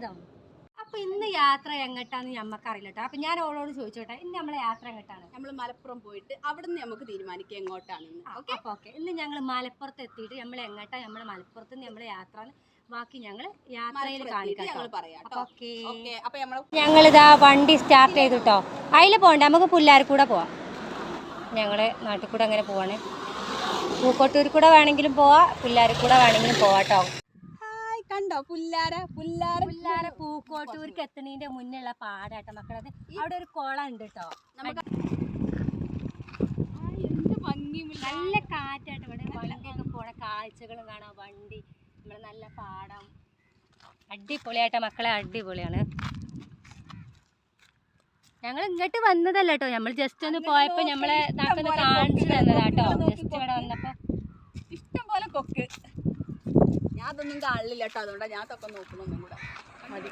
സ്വാഗതം. അപ്പൊ ഇന്ന് യാത്ര എങ്ങട്ടാന്ന് ഞമ്മക്ക് അറിയില്ലട്ടോ അപ്പൊ ഞാൻ ഓളോട് ചോദിച്ചോട്ടെ ഇന്ന് നമ്മളെ യാത്ര എങ്ങോട്ടാണ്? നമ്മൾ മലപ്പുറം പോയിട്ട് അവിടുന്ന് നമുക്ക് തീരുമാനിക്കാം എങ്ങോട്ടാണ് ഓക്കെ? അപ്പോൾ ഓക്കെ. ഇന്ന് ഞങ്ങൾ മലപ്പുറത്ത് എത്തിയിട്ട് നമ്മൾ എങ്ങോട്ടാ നമ്മളെ മലപ്പുറത്ത് നിന്ന് നമ്മളെ യാത്ര ബാക്കി ഞങ്ങൾ യാത്രയിൽ കാണിക്കാം ഞങ്ങളിതാ വണ്ടി സ്റ്റാർട്ട് ചെയ്തു കേട്ടോ അതിൽ പോകണ്ട നമുക്ക് കൂടെ പോവാം. ഞങ്ങൾ നാട്ടിൽ കൂടെ അങ്ങനെ പോവാണ്. പൂക്കോട്ടൂർ കൂടെ വേണമെങ്കിലും പോവാം പുല്ലാർ കൂടെ വേണമെങ്കിലും പോവാ കേട്ടോ. ഹായ് കണ്ടോ? പുല്ലാര പുല്ലാര പുല്ലാര പൂക്കോട്ടൂർക്ക് എത്തണീന്റെ മുന്നുള്ള പാടാട്ട മക്കളത് അവിടെ ഒരു കുളം ഉണ്ട് കേട്ടോ നമുക്ക് നല്ല കാറ്റാട്ടോ ഇവിടെ. വണ്ടിയൊക്കെ പോണ കാഴ്ചകളും കാണാം. വണ്ടി നമ്മളെ നല്ല പാടം. അടിപൊളിയാട്ട മക്കളെ അടിപൊളിയാണ്. ഞങ്ങൾ ഇങ്ങോട്ട് വന്നതല്ല കേട്ടോ നമ്മൾ ജസ്റ്റ് ഒന്ന് പോയപ്പോ നമ്മളെ കാണിച്ചു തന്നതാട്ടോ ജസ്റ്റ് ഇവിടെ വന്നപ്പോ ഇഷ്ടം പോലെ കൊക്ക് ഞാൻ കാണില്ല കേട്ടോ അതുകൊണ്ടാണ് ഞാൻ അതൊക്കെ നോക്കണൊന്നും കൂടെ. മതി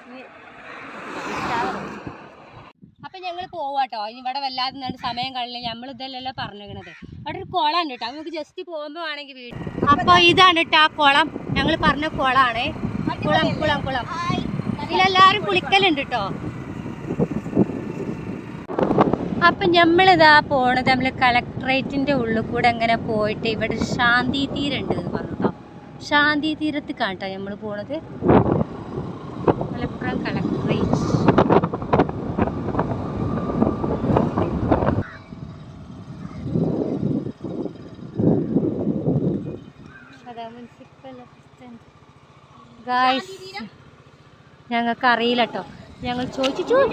അപ്പൊ ഞങ്ങൾ പോവാട്ടോ. ഇനി ഇവിടെ വല്ലാതെ സമയം കളില്ല നമ്മൾ ഇതല്ലല്ലോ പറഞ്ഞിരിക്കണത്. അവിടെ ഒരു കുളം ഉണ്ട് കേട്ടോ. നമുക്ക് ജസ്റ്റ് പോകുമ്പോ ആണെങ്കിൽ വീട് അപ്പൊ ഇതാണ് കേട്ടോ ആ കുളം. ഞങ്ങൾ പറഞ്ഞ കുളമാണ് കുളം കുളം കുളം. ഇതിലെല്ലാരും കുളിക്കലുണ്ട് കേട്ടോ. അപ്പൊ നമ്മളിതാ പോണത് നമ്മൾ കളക്ടറേറ്റിന്റെ ഉള്ളിൽ കൂടെ അങ്ങനെ പോയിട്ട് ഇവിടെ ശാന്തി തീരുണ്ട് എന്ന് പറഞ്ഞു ശാന്തി തീരത്ത് കാട്ടാ നമ്മൾ പോണത്. മലപ്പുറം കളക്ടറേറ്റ് ഗായ്സ് ഞങ്ങൾക്ക് അറിയില്ല കേട്ടോ ഞങ്ങൾ ചോദിച്ചു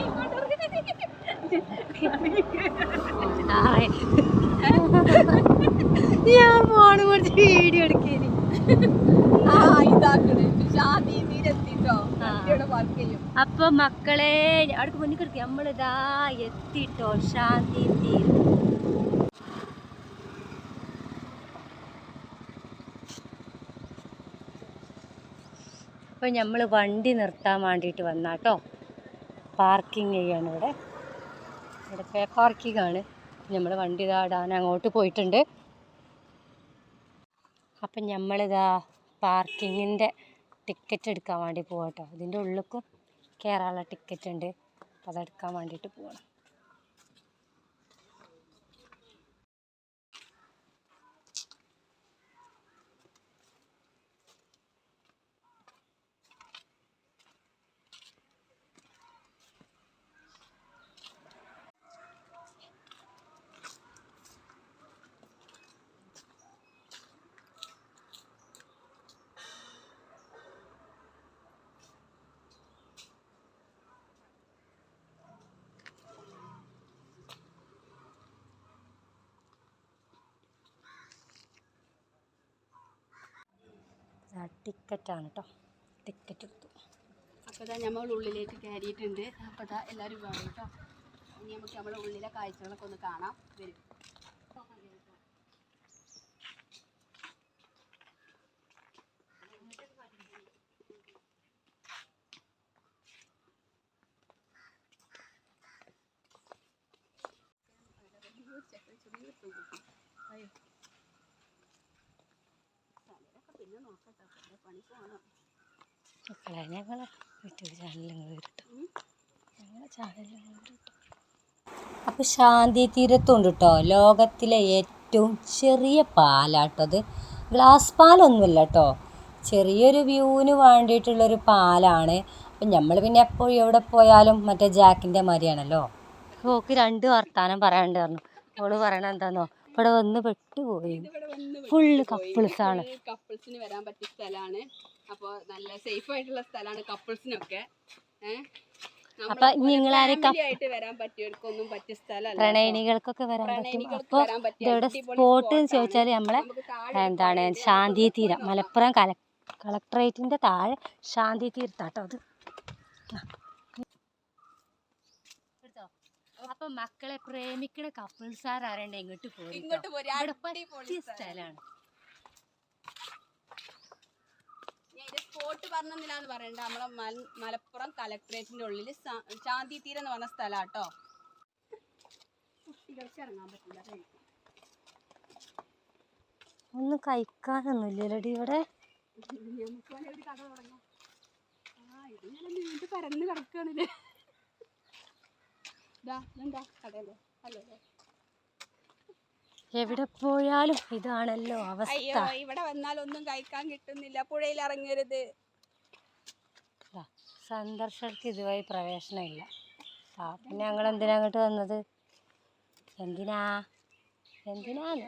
ഞാൻ ഫോണ് കുറച്ച് വീഡിയോ എടുക്കേനി ആ ഇതാക്കണേ ഷാദി തീരെത്തിട്ടോ ആ. ഇവിടെ വർക്ക് ചെയ്യും അപ്പൊ മക്കളെ അവിടെ മുന്നിൽ കിടക്കി. നമ്മളിതാ എത്തിട്ടോ. ശാന്തി തീരം അപ്പൊ നമ്മൾ വണ്ടി നിർത്താൻ വേണ്ടിയിട്ട് വന്നാട്ടോ. പാർക്കിംഗ് ചെയ്യാണ് ഇവിടെ. ഇവിടെ പാർക്കിംഗ് ആണ്. നമ്മൾ വണ്ടി ഇതാടാൻ അങ്ങോട്ട് പോയിട്ടുണ്ട്. അപ്പം നമ്മളിതാ പാർക്കിങ്ങിന്റെ ടിക്കറ്റ് എടുക്കാൻ വേണ്ടി പോവാട്ടോ. ഇതിന്റെ ഉള്ളിലേക്കും കയറാനുള്ള ടിക്കറ്റ് ഉണ്ട്. അപ്പം അതെടുക്കാൻ വേണ്ടിയിട്ട് പോവാണ്. ടിക്കറ്റാണ് കേട്ടോ ടിക്കറ്റ് എടുത്തു. അപ്പോൾ ഇതാ നമ്മൾ ഉള്ളിലേക്ക് കയറിയിട്ടുണ്ട് അപ്പോൾ ഇതാ എല്ലാവരും വേണം കേട്ടോ ഇനി നമുക്ക് നമ്മുടെ ഉള്ളിലെ കാഴ്ചകളൊക്കെ ഒന്ന് കാണാം. വരും. പിന്നെ നോക്കട്ടോ പണി മക്കളെ ഞങ്ങളെ യൂട്യൂബ് ചാനലിൽ നിങ്ങൾ അപ്പോൾ ശാന്തി തീരത്തുണ്ട് കേട്ടോ ലോകത്തിലെ ഏറ്റവും ചെറിയ പാലാട്ടോ അത്. ഗ്ലാസ് പാലൊന്നുമല്ല കേട്ടോ ചെറിയൊരു വ്യൂവിന് വേണ്ടിയിട്ടുള്ളൊരു പാലാണ്. അപ്പം നമ്മൾ പിന്നെ എപ്പോഴും എവിടെ പോയാലും മറ്റേ ജാക്കിന്റെ മാതിരിയാണല്ലോ. ഓക്ക് രണ്ട് വർത്താനം പറഞ്ഞു. അവൾ പറയണ എന്താന്നോ? ഇവിടെ വന്ന് പെട്ടുപോയി ഫുള്ള് കപ്പിൾസ് ആണ്. കപ്പിൾസിന് വരാൻ പറ്റിയ സ്ഥലമാണ് അപ്പോൾ നല്ല സേഫ് ആയിട്ടുള്ള സ്ഥലമാണ് കപ്പിൾസിനൊക്കെ അപ്പൊ നിങ്ങളാരെ പ്രണയിനികൾക്കൊക്കെ വരാൻ പറ്റും. അപ്പൊ അടിപൊളി സ്പോട്ട് എന്ന് ചോദിച്ചാൽ ചോദിച്ചാൽ നമ്മളെ എന്താണ്? ശാന്തി തീരം മലപ്പുറം കല കളക്ടറേറ്റിന്റെ താഴെ ശാന്തി തീരത്താട്ടോ അത് അപ്പൊ മക്കളെ പ്രേമിക്കണ കപ്പിൾസ് ആരണ്ട ഇങ്ങോട്ട് പോയി. സ്ഥലമാണ് ഞാൻ ഇത് സ്പോട്ട് പറഞ്ഞെന്നില്ലാന്ന് പറയണ്ട. നമ്മളെ മല- മലപ്പുറം കലക്ട്രേറ്റിന്റെ ഉള്ളിൽ ശാന്തി തീരം എന്ന് പറഞ്ഞ സ്ഥലാട്ടോ. കുട്ടികൾക്ക് ഇറങ്ങാൻ പറ്റില്ല. ഒന്നും കഴിക്കാനൊന്നുമില്ലല്ലോടി ഇവിടെ? നമുക്ക് ഒരു കഥ തുടങ്ങാം. ആ ഇതിങ്ങനെ നീണ്ടു പരന്ന് കിടക്കുകയാണല്ലേ ഇതാ ഇതെന്താ കടയല്ലേ അല്ലല്ലോ എവിടെ പോയാലും ഇതാണല്ലോ അയ്യോ അവസ്ഥ ഇവിടെ വന്നാൽ ഒന്നും കഴിക്കാൻ കിട്ടുന്നില്ല. പുഴയിൽ ഇറങ്ങരുത്. സന്ദർശകർക്ക് ഇതുവഴി പ്രവേശനമില്ല. ആ പിന്നെ ഞങ്ങൾ എന്തിനാ അങ്ങോട്ട് വന്നത്? എന്തിനാ? എന്തിനാന്ന്?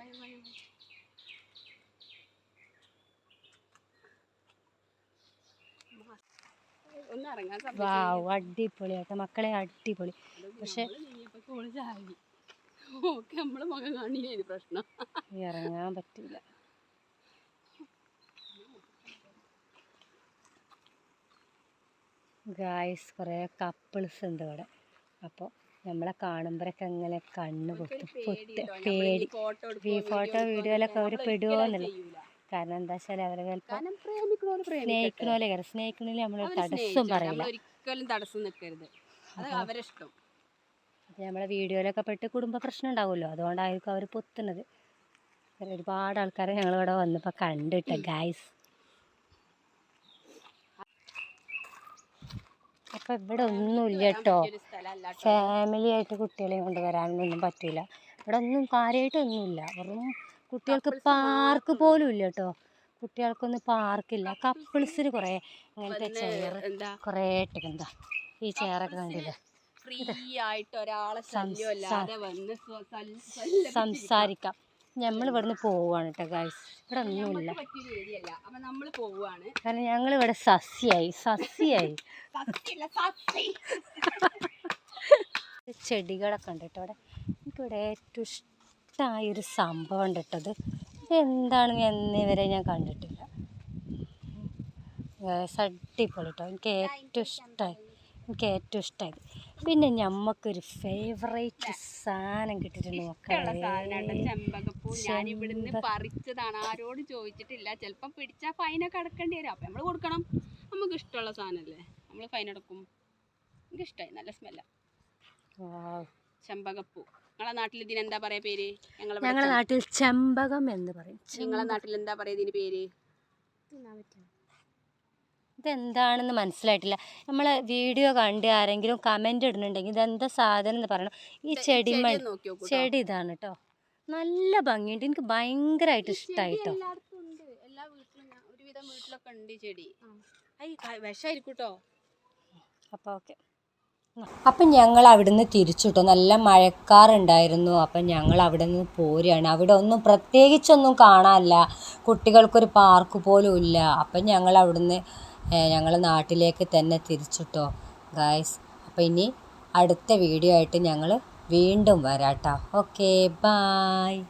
വാവ് അടിപൊളിയാട്ടെ. മക്കളെ അടിപൊളി. പക്ഷെ ഓൾ ചാടി. ഓക്കെ നമ്മളെ മകൻ കാണില്ല പ്രശ്നം. ഇറങ്ങാൻ പറ്റില്ല ഗായ്സ് കുറേ കപ്പിൾസ് ഉണ്ട് ഇവിടെ. അപ്പോൾ നമ്മളെ കാണുമ്പോഴൊക്കെ ഇങ്ങനെ കണ്ണ് പൊട്ടും പൊട്ട് പേടി. ഫോട്ടോ വീഡിയോയിലൊക്കെ അവർ പെടുമോന്നില്ല കാരണം എന്താ വെച്ചാൽ അവരെ സ്നേഹിക്കണോലെ കയറി സ്നേഹിക്കണേൽ നമ്മൾ തടസ്സം പറയില്ല. ഒരിക്കലും തടസ്സം നിൽക്കരുത്. അത് നമ്മളെ വീഡിയോയിലൊക്കെ പെട്ട് കുടുംബ പ്രശ്നം ഉണ്ടാവുമല്ലോ. അതുകൊണ്ടായിരിക്കും അവർ പൊത്തുന്നത്. ഒരുപാട് ആൾക്കാരെ ഞങ്ങളിവിടെ വന്നപ്പോൾ കണ്ടിട്ട് ഗായ്സ് അപ്പം ഇവിടെ ഒന്നുമില്ല കേട്ടോ. ഫാമിലി ആയിട്ട് കുട്ടികളെയും കൊണ്ട് വരാനൊന്നും പറ്റില്ല ഇവിടെ ഒന്നും കാര്യമായിട്ടൊന്നുമില്ല വെറും കുട്ടികൾക്ക് പാർക്ക് പോലും ഇല്ല കേട്ടോ കുട്ടികൾക്കൊന്നും പാർക്കില്ല. കപ്പിൾസിന് കുറേ ഇങ്ങനത്തെ ചെയർ എന്താ കുറേ ഇട്ടിട്ടുണ്ടാ. ഈ ചെയറൊക്കെ കണ്ടില്ലേ? ഫ്രീ ആയിട്ട് ഒരാളെ വന്ന് സംസാരിക്കാം. നമ്മൾ ഇവിടുന്ന് പോവാണ് കേട്ടോ ഗായ്സ് ഇവിടെ ഒന്നുമില്ല. കാരണം ഞങ്ങൾ ഇവിടെ സസ്യായി. സസ്യായി ചെടികളൊക്കെ ഉണ്ട് കേട്ടോ അവിടെ. എനിക്കിവിടെ ഏറ്റവും ഇഷ്ടമായൊരു സംഭവം ഒരു സംഭവം ഇത് ഇതെന്താണെന്ന് ഞാൻ വരെ ഞാൻ കണ്ടിട്ടില്ല. അടിപൊളി കേട്ടോ എനിക്ക് ഏറ്റവും ഇഷ്ടമായി. എനിക്ക് ഏറ്റവും ഇഷ്ടമായി. പിന്നെ ഞമ്മക്കൊരു ഫേവറേറ്റ് സാധനം കിട്ടിയിട്ടുണ്ട് നോക്കാനുള്ള മക്കളെ പറിച്ചതാണ്. ആരോട് ചോദിച്ചിട്ടില്ല. ചിലപ്പം പിടിച്ചാൽ ഫൈനൊക്കെ അടക്കേണ്ടി വരും. അപ്പം നമ്മൾ കൊടുക്കണം. നമുക്ക് ഇഷ്ടമുള്ള സാധനമല്ലേ? നമ്മൾ ഫൈൻ അടക്കും എനിക്ക് ഇഷ്ടമായി നല്ല സ്മെല്ല. ചെമ്പകപ്പൂ. നിങ്ങളെ നാട്ടിൽ ഇതിനെന്താ പറയാ പേര്? ഞങ്ങളെ നാട്ടിൽ ചെമ്പകം എന്ന് പറയും. നിങ്ങളെ നാട്ടിൽ എന്താ പറയാ ഇതിന് പേര്? ഇതെന്താണെന്ന് മനസ്സിലായിട്ടില്ല. നമ്മൾ വീഡിയോ കണ്ട് ആരെങ്കിലും കമന്റ് ഇടുന്നുണ്ടെങ്കിൽ ഇതെന്താ സാധനം എന്ന് പറയണം. ഈ ചെടി ചെടി ഇതാണ് കേട്ടോ നല്ല ഭംഗിയുണ്ട്. എനിക്ക് ഭയങ്കരമായിട്ട് ഇഷ്ടമായി കേട്ടോ എല്ലായിടത്തും ഉണ്ട്. എല്ലാ വീട്ടിലും ഞാൻ ഒരുവിധം വീട്ടിലൊക്കെ ഉണ്ട് ചെടി. വിഷമായിരിക്കും കേട്ടോ അപ്പോൾ ഓക്കെ. അപ്പം ഞങ്ങൾ അവിടുന്ന് തിരിച്ചിട്ടു. നല്ല മഴക്കാറുണ്ടായിരുന്നു. അപ്പം ഞങ്ങൾ അവിടെ നിന്ന് പോരുകയാണ്. അവിടെ ഒന്നും പ്രത്യേകിച്ചൊന്നും കാണാനില്ല. കുട്ടികൾക്കൊരു പാർക്ക് പോലും ഇല്ല. അപ്പം ഞങ്ങൾ അവിടുന്ന് ഞങ്ങൾ നാട്ടിലേക്ക് തന്നെ തിരിച്ചിട്ടോ. ഗായ്സ് അപ്പം ഇനി അടുത്ത വീഡിയോ ആയിട്ട് ഞങ്ങൾ വീണ്ടും വരാട്ടോ. Okay bye